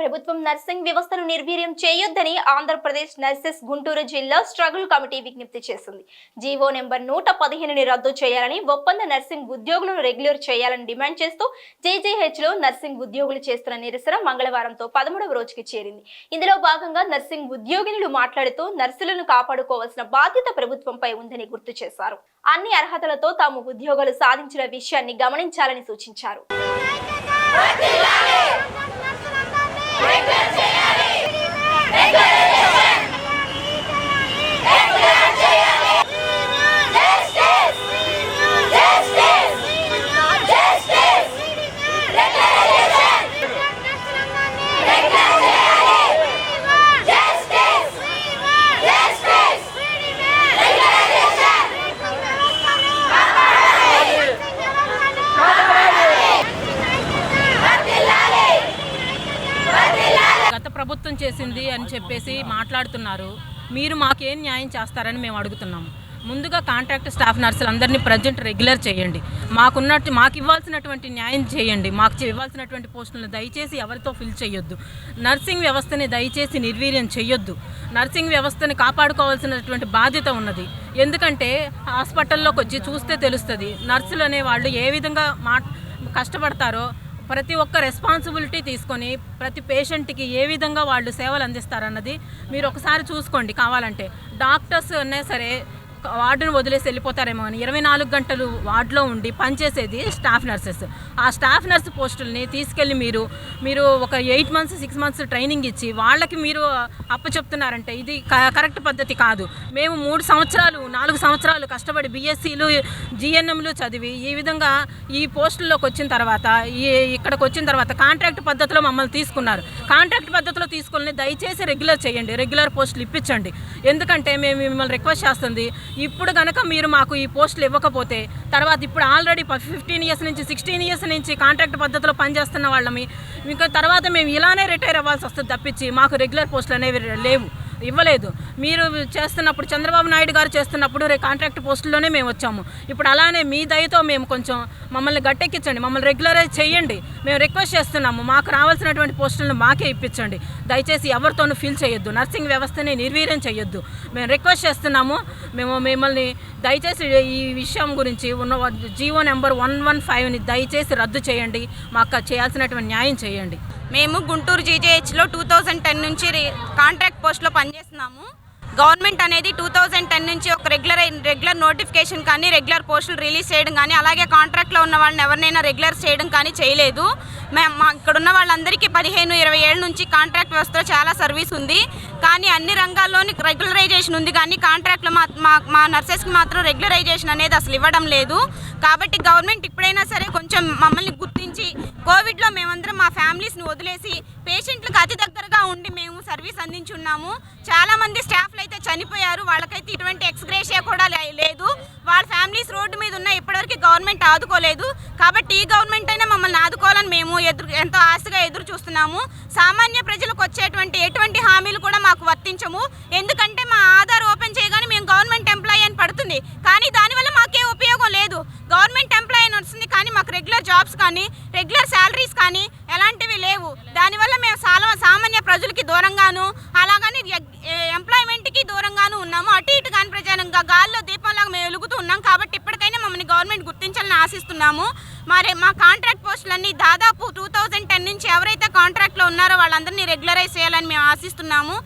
ప్రభుత్వం నర్సింగ్ వ్యవస్థను నిర్వీర్యం చేయొద్దని ఆంధ్రప్రదేశ్ నర్సెస్ గుంటూరు జిల్లా స్ట్రగుల్ కమిటీ విజ్ఞప్తి చేసింది. జీవో నెంబర్ నూట పదిహేనుని రద్దు చేయాలని ఒప్పంద నర్సింగ్ ఉద్యోగులను రెగ్యులర్ చేయాలని డిమాండ్ చేస్తూ జేజేహెచ్లో నర్సింగ్ ఉద్యోగులు చేస్తున్న నిరసన మంగళవారంతో పదమూడవ రోజుకి చేరింది. ఇందులో భాగంగా నర్సింగ్ ఉద్యోగినులు మాట్లాడుతూ నర్సులను కాపాడుకోవాల్సిన బాధ్యత ప్రభుత్వంపై ఉందని గుర్తు చేశారు. అన్ని అర్హతలతో తాము ఉద్యోగాలు సాధించిన విషయాన్ని గమనించాలని సూచించారు. Take the ప్రభుత్వం చేసింది అని చెప్పేసి మాట్లాడుతున్నారు. మీరు మాకేం న్యాయం చేస్తారని మేము అడుగుతున్నాము ముందుగా కాంట్రాక్ట్ స్టాఫ్ నర్సులందరినీ ప్రజెంట్ రెగ్యులర్ చేయండి. మాకున్నట్టు మాకు ఇవ్వాల్సినటువంటి న్యాయం చేయండి. మాకు ఇవ్వాల్సినటువంటి పోస్టులను దయచేసి ఎవరితో ఫిల్ చేయొద్దు. నర్సింగ్ వ్యవస్థని దయచేసి నిర్వీర్యం చేయొద్దు. నర్సింగ్ వ్యవస్థని కాపాడుకోవాల్సినటువంటి బాధ్యత ఉన్నది. ఎందుకంటే హాస్పిటల్లోకి వచ్చి చూస్తే తెలుస్తుంది నర్సులు అనే వాళ్ళు ఏ విధంగా మా కష్టపడతారో ప్రతి ఒక్క రెస్పాన్సిబిలిటీ తీసుకొని ప్రతి పేషెంట్కి ఏ విధంగా వాళ్ళు సేవలు అందిస్తారన్నది మీరు ఒకసారి చూసుకోండి కావాలంటే. డాక్టర్స్ అన్నా సరే వార్డును వదిలేసి వెళ్ళిపోతారేమో అని ఇరవై నాలుగు గంటలు వార్డులో ఉండి పనిచేసేది స్టాఫ్ నర్సెస్. ఆ స్టాఫ్ నర్స్ పోస్టుల్ని తీసుకెళ్ళి మీరు మీరు ఒక eight months six months training ఇచ్చి వాళ్ళకి మీరు అప్పచెప్తున్నారంటే ఇది క- కరెక్ట్ పద్ధతి కాదు. మేము మూడు సంవత్సరాలు నాలుగు సంవత్సరాలు కష్టపడి బీఎస్సీలు జిఎన్ఎంలు చదివి ఈ విధంగా ఈ పోస్టుల్లోకి వచ్చిన తర్వాత ఈ ఇక్కడికి వచ్చిన తర్వాత కాంట్రాక్ట్ పద్ధతిలో మమ్మల్ని తీసుకున్నారు. కాంట్రాక్ట్ పద్ధతిలో తీసుకుని దయచేసి రెగ్యులర్ చేయండి రెగ్యులర్ పోస్టులు ఇప్పించండి. ఎందుకంటే మేము మిమ్మల్ని రిక్వెస్ట్ చేస్తుంది ఇప్పుడు కనుక మీరు మాకు ఈ పోస్టులు ఇవ్వకపోతే తర్వాత ఇప్పుడు ఆల్రెడీ ఫిఫ్టీన్ ఇయర్స్ నుంచి సిక్స్టీన్ ఇయర్స్ నుంచి కాంట్రాక్ట్ పద్ధతిలో పనిచేస్తున్న వాళ్ళమి ఇంకా తర్వాత మేము ఇలానే రిటైర్ అవ్వాల్సి వస్తుంది తప్పించి మాకు రెగ్యులర్ పోస్టులు అనేవి లేవు. ఇవ్వలేదు. మీరు చేస్తున్నప్పుడు చంద్రబాబు నాయుడు గారు చేస్తున్నప్పుడు రే కాంట్రాక్ట్ పోస్టుల్లోనే మేము వచ్చాము. ఇప్పుడు అలానే మీ దయతో మేము కొంచెం మమ్మల్ని గట్టెక్కించండి. మమ్మల్ని రెగ్యులరైజ్ చేయండి మేము రిక్వెస్ట్ చేస్తున్నాము. మాకు రావాల్సినటువంటి పోస్టులను మాకే ఇప్పించండి. దయచేసి ఎవరితోనూ ఫీల్ చేయొద్దు. నర్సింగ్ వ్యవస్థని నిర్వీర్యం చేయొద్దు మేము రిక్వెస్ట్ చేస్తున్నాము. మేము మిమ్మల్ని దయచేసి ఈ విషయం గురించి ఉన్న జీవో నెంబర్ వన్ వన్ ఫైవ్ని దయచేసి రద్దు చేయండి. మాకు చేయాల్సినటువంటి న్యాయం చేయండి. మేము గుంటూరు జీజేహెచ్లో టూ థౌజండ్ టెన్ నుంచి కాంట్రాక్ట్ పోస్ట్లో పనిచేస్తున్నాము. గవర్నమెంట్ అనేది టూ థౌజండ్ టెన్ నుంచి ఒక రెగ్యులర్ రెగ్యులర్ నోటిఫికేషన్ కానీ రెగ్యులర్ పోస్టులు రిలీజ్ చేయడం కానీ అలాగే కాంట్రాక్ట్లో ఉన్న వాళ్ళని ఎవరినైనా రెగ్యులర్ చేయడం కానీ చేయలేదు. మేము మా ఇక్కడ ఉన్న వాళ్ళందరికీ పదిహేను ఇరవై ఏళ్ళ నుంచి కాంట్రాక్ట్ వ్యవస్థలో చాలా సర్వీస్ ఉంది. కానీ అన్ని రంగాల్లోని రెగ్యులరైజేషన్ ఉంది. కానీ కాంట్రాక్ట్లో మా మా నర్సెస్కి మాత్రం రెగ్యులరైజేషన్ అనేది అసలు ఇవ్వడం లేదు. కాబట్టి గవర్నమెంట్ ఇప్పుడైనా సరే కొంచెం మమ్మల్ని గుర్తించి కోవిడ్లో మేమందరం మా ఫ్యామిలీస్ని వదిలేసి పేషెంట్లకు అతి దగ్గరగా ఉండి మేము సర్వీస్ అందించున్నాము. చాలా మంది స్టాఫ్లు అయితే చనిపోయారు. వాళ్ళకైతే ఇటువంటి ఎక్స్గ్రేషియా కూడా లే- లేదు. వాళ్ళ ఫ్యామిలీస్ రోడ్డు మీద ఉన్న ఇప్పటివరకు గవర్నమెంట్ ఆదుకోలేదు. కాబట్టి ఈ గవర్నమెంట్ అయినా మమ్మల్ని ఆదుకోవాలని మేము ఎదురు ఎంతో ఆశగా ఎదురు చూస్తున్నాము. సామాన్య ప్రజలకు వచ్చేటువంటి ఎటువంటి హామీలు కూడా మాకు వర్తించము. ఎందుకంటే మా ఆధార్ ఓపెన్ చేయగానే మేము గవర్నమెంట్ ఎంప్లాయీ అని పడుతుంది. కానీ దానివల్ల మాకే ఉపయోగం లేదు. గవర్నమెంట్ ఎంప్లాయీ కానీ మాకు రెగ్యులర్ జాబ్స్ కానీ రెగ్యులర్ శాలరీస్ కానీ ఎలాంటివి లేవు. దానివల్ల మేము చాలా సామాన్య ప్రజలకి దూరంగాను అలాగని ఎంప్లాయ్మెంట్కి దూరంగాను ఉన్నాము. అటు ఇటు కాని ప్రజానంగా గాల్లో దీపంలాగా మేము వెలుగుతూ ఉన్నాం కాబట్టి ఇప్పటికైనా మమ్మల్ని గవర్నమెంట్ గుర్తించాలని ఆశిస్తున్నాము. మరి మా కాంట్రాక్ట్ పోస్టులన్నీ దాదాపు టూ థౌజండ్ టెన్ నుంచి ఎవరైతే కాంట్రాక్ట్లో ఉన్నారో వాళ్ళందరినీ రెగ్యులరైజ్ చేయాలని మేము ఆశిస్తున్నాము.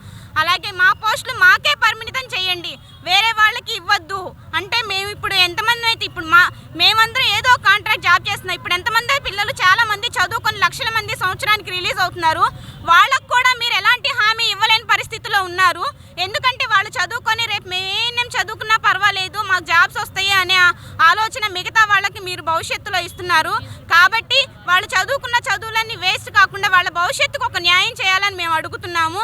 అలాగే మా పోస్టులు మాకే పరిమితం చేయండి. వేరే వాళ్ళకి ఇవ్వద్దు. అంటే మేము ఇప్పుడు ఎంతమంది అయితే ఇప్పుడు మా మేమందరం ఏదో కాంట్రాక్ట్ జాబ్ చేస్తున్నాం. ఇప్పుడు ఎంతమంది పిల్లలు చాలా మంది చదువుకొని లక్షల మంది సంవత్సరానికి రిలీజ్ అవుతున్నారు. వాళ్ళకు కూడా మీరు ఎలాంటి హామీ ఇవ్వలేని పరిస్థితిలో ఉన్నారు. ఎందుకంటే వాళ్ళు చదువుకొని రేపు మేమేం చదువుకున్నా పర్వాలేదు మాకు జాబ్స్ వస్తాయి అనే ఆలోచన మిగతా వాళ్ళకి మీరు భవిష్యత్తులో ఇస్తున్నారు. కాబట్టి వాళ్ళు చదువుకున్న చదువులన్నీ వేస్ట్ కాకుండా వాళ్ళ భవిష్యత్తుకు ఒక న్యాయం చేయాలని మేము అడుగుతున్నాము.